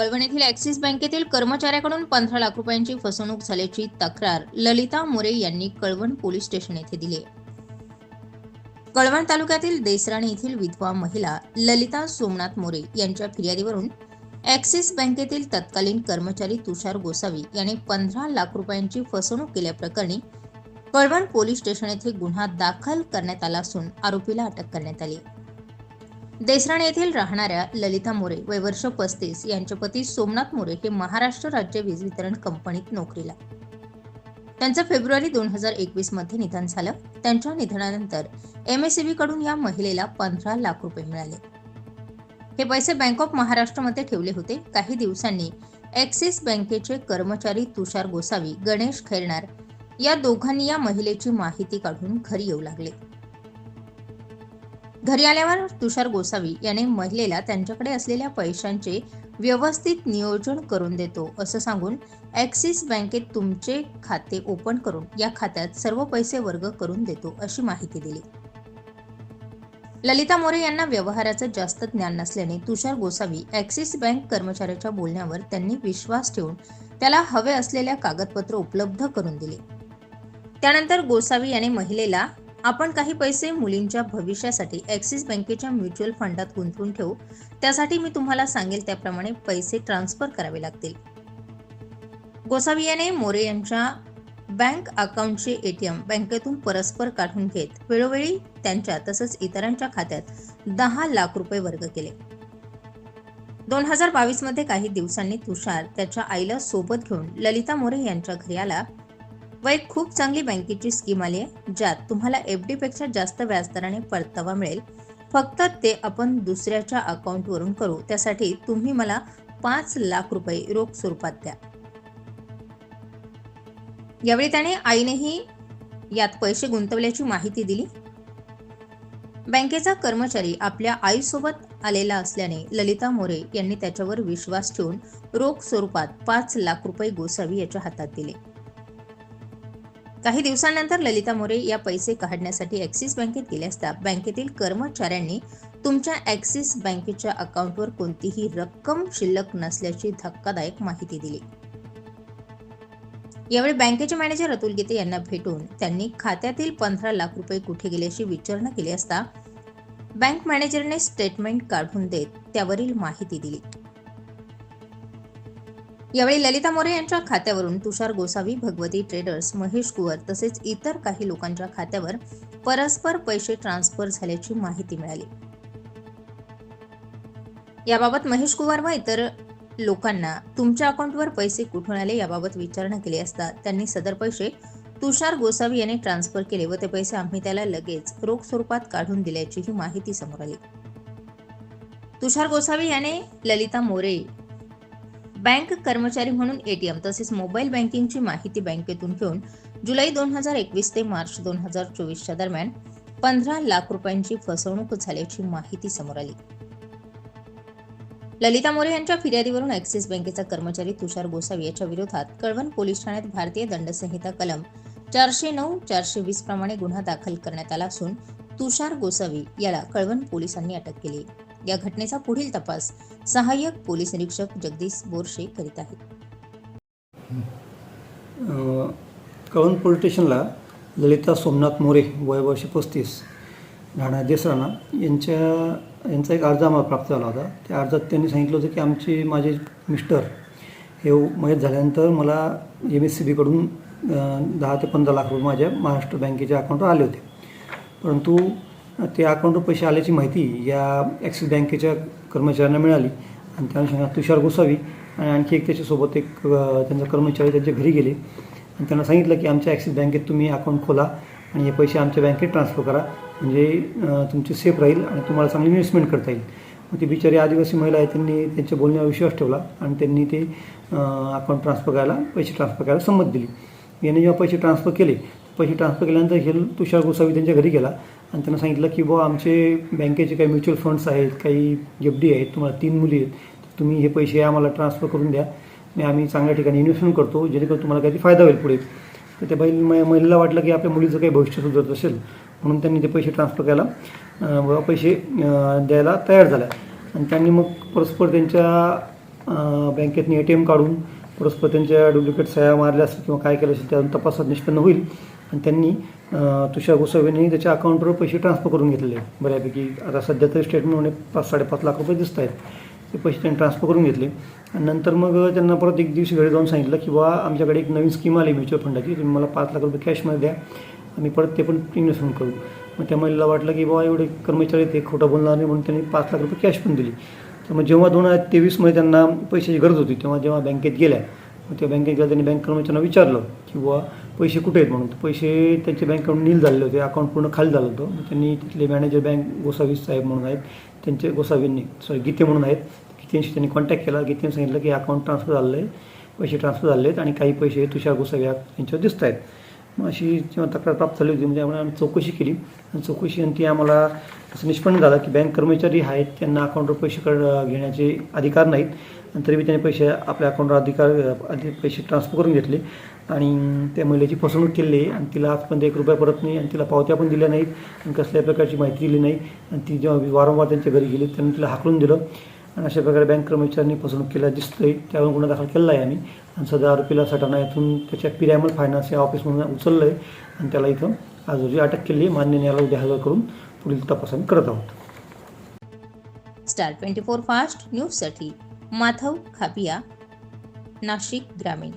कळवण येथील ॲक्सिस बँकेतील कर्मचाऱ्याकडून पंधरा लाख रुपयांची फसवणूक झाल्याची तक्रार ललिता मोरे यांनी कळवण पोलीस स्टेशन येथे दिली कळवण तालुक्यातील देसराणी येथील विधवा महिला ललिता सोमनाथ मोरे यांच्या फिर्यादीवरून ॲक्सिस बँकेतील तत्कालीन कर्मचारी तुषार गोसावी याने पंधरा लाख रुपयांची फसवणूक केल्याप्रकरणी कळवण पोलीस स्टेशन येथे गुन्हा दाखल करण्यात आला असून आरोपीला अटक करण्यात आली आहे. देसराणे येथील राहणाऱ्या ललिता मोरे वय वर्ष पस्तीस. यांचे पती सोमनाथ मोरे हे महाराष्ट्र राज्य वीज वितरण कंपनीत नोकरीला. त्यांचं फेब्रुवारी दोन हजार एकवीसमध्ये निधन झालं. त्यांच्या निधनानंतर एम एसकडून या महिलेला पंधरा लाख रुपये मिळाले. हे पैसे बँक ऑफ महाराष्ट्रमध्ये ठेवले होते. काही दिवसांनी ॲक्सिस बँकेचे कर्मचारी तुषार गोसावी गणेश खैरणार या दोघांनी या महिलेची माहिती काढून घरी येऊ लागले. घरी आल्यावर तुषार गोसावी याने महिलेला त्यांच्याकडे असलेल्या पैशांचे व्यवस्थित नियोजन करून देतो असं सांगून ॲक्सिस बँकेत तुमचे खाते ओपन करून या खात्यात सर्व पैसे वर्ग करून देतो अशी माहिती दिली. ललिता मोरे यांना व्यवहाराचं जास्त ज्ञान नसल्याने तुषार गोसावी ॲक्सिस बँक कर्मचाऱ्याच्या बोलण्यावर त्यांनी विश्वास ठेवून त्याला हवे असलेल्या कागदपत्र उपलब्ध करून दिले. त्यानंतर गोसावी याने महिलेला आपण काही पैसे मुलींच्या भविष्यासाठी ॲक्सिस बँकेच्या म्युच्युअल फंडात गुंतवून ठेवू. त्यासाठी मी तुम्हाला सांगेल त्याप्रमाणे पैसे ट्रान्सफर करावे लागतील. गोसावियाने मोरे यांच्या बँक अकाउंटचे एटीएम बँकेतून परस्पर काढून घेत वेळोवेळी त्यांच्या तसंच इतरांच्या खात्यात दहा लाख रुपये वर्ग केले. दोन हजार बावीसमध्ये काही दिवसांनी तुषार त्याच्या आईला सोबत घेऊन ललिता मोरे यांच्या घरी आला. व एक खूप चांगली बँकेची स्कीम आली आहे ज्यात तुम्हाला एफ डीपेक्षा जास्त व्याजदराने परतावा मिळेल. फक्त ते आपण दुसऱ्याच्या अकाउंटवरून करू. त्यासाठी तुम्ही मला पाच लाख रुपये रोख स्वरूपात द्या. यावेळी त्याने आईनेही यात पैसे गुंतवल्याची माहिती दिली. बँकेचा कर्मचारी आपल्या आईसोबत आलेला असल्याने ललिता मोरे यांनी त्याच्यावर विश्वास ठेवून रोख स्वरूपात पाच लाख रुपये गोसावी याच्या हातात दिले. काही दिवसांनंतर ललिता मोरे या पैसे काढण्यासाठी ॲक्सिस बँकेत गेले असता बँकेतील कर्मचाऱ्यांनी तुमच्या ॲक्सिस बँकेच्या अकाउंटवर कोणतीही रक्कम शिल्लक नसल्याची धक्कादायक माहिती दिली. यावेळी बँकेचे मॅनेजर अतुल गीते यांना भेटून त्यांनी खात्यातील पंधरा लाख रुपये कुठे गेले अशी विचारणा केली असता बँक मॅनेजरने स्टेटमेंट काढून देत त्यावरील माहिती दिली. यावेळी ललिता मोरे यांच्या खात्यावरून तुषार गोसावी भगवती ट्रेडर्स महेश कुवर तसेच इतर काही लोकांच्या खात्यावर परस्पर पैसे ट्रान्सफर झाल्याची माहिती मिळाली. याबाबत महेश कुवर व इतर लोकांना तुमच्या अकाउंटवर पैसे कुठून आले याबाबत विचारणा केली असता त्यांनी सदर पैसे तुषार गोसावी यांनी ट्रान्सफर केले व ते पैसे आम्ही त्याला लगेच रोख स्वरूपात काढून दिल्याचीही माहिती समोर आली. तुषार गोसावी याने ललिता मोरे बँक कर्मचारी म्हणून एटीएम तसेच मोबाईल बँकिंगची माहिती बँकेतून घेऊन जुलै दोन हजार एकवीस ते मार्च दोन हजार चोवीसच्या दरम्यान पंधरा लाख रुपयांची फसवणूक झाल्याची माहिती समोर आली. ललिता मोरे यांच्या फिर्यादीवरून ॲक्सिस बँकेचा कर्मचारी तुषार गोसावी याच्या विरोधात कळवण पोलीस ठाण्यात भारतीय दंडसंहिता कलम चारशे नऊ चारशे वीस प्रमाणे गुन्हा दाखल करण्यात आला असून तुषार गोसावी याला कळवण पोलिसांनी अटक केली. या घटनेचा पुढील तपास सहाय्यक पोलीस निरीक्षक जगदीश बोरशे करीत आहेत. अ, कळवण पोलीस स्टेशनला ललिता सोमनाथ मोरे वय वर्ष पस्तीस राणा देसराणा यांच्या यांचा एक अर्ज आम्हाला प्राप्त झाला होता. त्या अर्जात त्यांनी सांगितलं होतं की आमचे माझे मिस्टर हे मयत झाल्यानंतर मला एम एस सी बीकडून दहा ते पंधरा लाख रुपये माझ्या महाराष्ट्र बँकेच्या अकाउंटवर आले होते. परंतु ते अकाउंटवर पैसे आल्याची माहिती या ॲक्सिस बँकेच्या कर्मचाऱ्यांना मिळाली. आणि त्या अनुषंगाने तुषार गोसावी आणि आणखी एक त्याच्यासोबत एक त्यांचा कर्मचारी त्यांच्या घरी गेले. आणि त्यांना सांगितलं की आमच्या ॲक्सिस बँकेत तुम्ही अकाउंट खोला आणि हे पैसे आमच्या बँकेत ट्रान्सफर करा. म्हणजे तुमचे सेफ राहील आणि तुम्हाला चांगली इन्व्हेस्टमेंट करता येईल. मग ती बिचारी आदिवासी महिला आहे त्यांनी त्यांच्या बोलण्यावर विश्वास ठेवला आणि त्यांनी ते अकाउंट ट्रान्सफर करायला पैसे ट्रान्सफर करायला संमत दिली. याने जेव्हा पैसे ट्रान्सफर केले पैसे ट्रान्सफर केल्यानंतर हे तुषार गोसावी त्यांच्या घरी गेला. आणि त्यांना सांगितलं की बुवा आमचे बँकेचे काही म्युच्युअल फंड्स आहेत काही एफ डी आहेत तुम्हाला तीन मुली आहेत तर तुम्ही हे पैसे आम्हाला ट्रान्सफर करून द्या. आणि आम्ही चांगल्या ठिकाणी इन्व्हेस्टमेंट करतो जेणेकरून तुम्हाला काही फायदा होईल पुढे. तर त्या बाई महिलेला वाटलं की आपल्या मुलीचं काही भविष्य सुधारत असेल. म्हणून त्यांनी ते पैसे ट्रान्सफर करायला पैसे द्यायला तयार झाल्या. आणि त्यांनी मग परस्पर त्यांच्या बँकेतनी ए टी एम काढून परस्पर त्यांच्या डुप्लिकेट सह्या मारल्या असेल किंवा काय केलं असेल त्यातून तपासात निष्पन्न होईल. आणि त्यांनी तुषार गोसावींनी त्याच्या अकाउंटवर पैसे ट्रान्सफर करून घेतलेले बऱ्यापैकी आता सध्या तरी स्टेटमेंटमध्ये पाच साडेपाच लाख रुपये दिसत आहेत. ते पैसे त्यांनी ट्रान्सफर करून घेतले. आणि नंतर मग त्यांना परत एक दिवशी घरी जाऊन सांगितलं की बा आमच्याकडे एक नवीन स्कीम आली म्युच्युअल फंडाची तुम्ही मला पाच लाख रुपये कॅशमध्ये द्या. आम्ही परत ते पण इन्व्हेस्टमेंट करू. मग त्या महिलेला वाटलं की बाबा एवढे कर्मचारी ते खोटं बोलणार नाही. म्हणून त्यांनी पाच लाख रुपये कॅश पण दिली. तर मग जेव्हा दोन हजार तेवीसमध्ये त्यांना पैशाची गरज होती तेव्हा जेव्हा बँकेत गेल्या मग त्या बँकेत गेल्या त्यांनी बँक कर्मचाऱ्यांना विचारलं किंवा पैसे कुठे आहेत? म्हणून. पैसे त्यांच्या बँकेकडून नील झालेले होते अकाउंट पूर्ण खाली झालं होतं. मग त्यांनी तिथले मॅनेजर बँक गोसावी साहेब म्हणून आहेत त्यांचे गोसावींनी सॉरी गीते म्हणून आहेत गीतेंशी त्यांनी कॉन्टॅक्ट केला. गीतेने सांगितलं की अकाउंट ट्रान्सफर झालं आहे पैसे ट्रान्सफर झाले आहेत आणि काही पैसे तुषार गोसावी यांच्यावर दिसत आहेत अशी जेव्हा तक्रार प्राप्त झाली होती म्हणजे आम्ही चौकशी केली. आणि चौकशी आणि ती आम्हाला असं निष्पन्न झालं की बँक कर्मचारी आहेत त्यांना अकाउंटवर पैसे कड घेण्याचे अधिकार नाहीत. आणि तरी त्यांनी पैसे आपल्या अकाउंटवर अधिकार पैसे ट्रान्सफर करून घेतले. आणि त्या महिलेची फसवणूक केली आहे आणि तिला आजपर्यंत एक रुपया परत नाही आणि तिला पावत्या पण दिल्या नाहीत. आणि कसल्याही प्रकारची माहिती दिली नाही. आणि ती जेव्हा वारंवार त्यांच्या घरी गेली त्यांनी तिला हाकलून दिलं. आणि अशा प्रकारे बँक कर्मचाऱ्यांनी फसवणूक केल्या दिसतंय. त्यावर गुन्हा दाखल केला आहे आम्ही. आणि सध्या आरोपीला सटाणा येथून त्याच्या पिरॅमल फायनान्स या ऑफिसमधून उचललं आहे आणि त्याला इथं आज रोजी अटक केली आहे. मान्य न्यायालय उद्या हजर करून पुढील तपास आम्ही करत आहोत. स्टार ट्वेंटी फोर फास्ट न्यूजसाठी माधव खापिया नाशिक ग्रामीण